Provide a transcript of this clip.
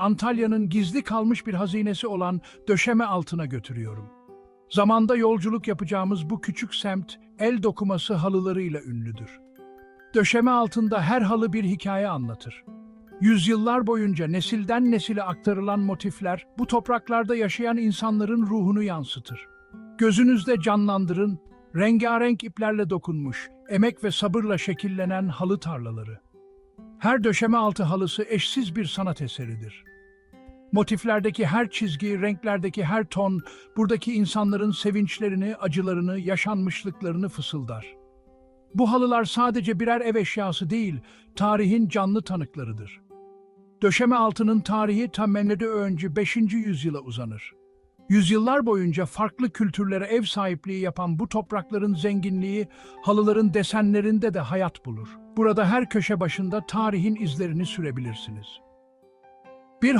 Antalya'nın gizli kalmış bir hazinesi olan döşeme altına götürüyorum. Zamanda yolculuk yapacağımız bu küçük semt el dokuması halılarıyla ünlüdür. Döşeme altında her halı bir hikaye anlatır. Yüzyıllar boyunca nesilden nesile aktarılan motifler bu topraklarda yaşayan insanların ruhunu yansıtır. Gözünüzde canlandırın, rengarenk iplerle dokunmuş, emek ve sabırla şekillenen halı tarlaları. Her döşeme altı halısı eşsiz bir sanat eseridir. Motiflerdeki her çizgi, renklerdeki her ton, buradaki insanların sevinçlerini, acılarını, yaşanmışlıklarını fısıldar. Bu halılar sadece birer ev eşyası değil, tarihin canlı tanıklarıdır. Döşeme altının tarihi tam Mehmet önce 5. yüzyıla uzanır. Yüzyıllar boyunca farklı kültürlere ev sahipliği yapan bu toprakların zenginliği, halıların desenlerinde de hayat bulur. Burada her köşe başında tarihin izlerini sürebilirsiniz.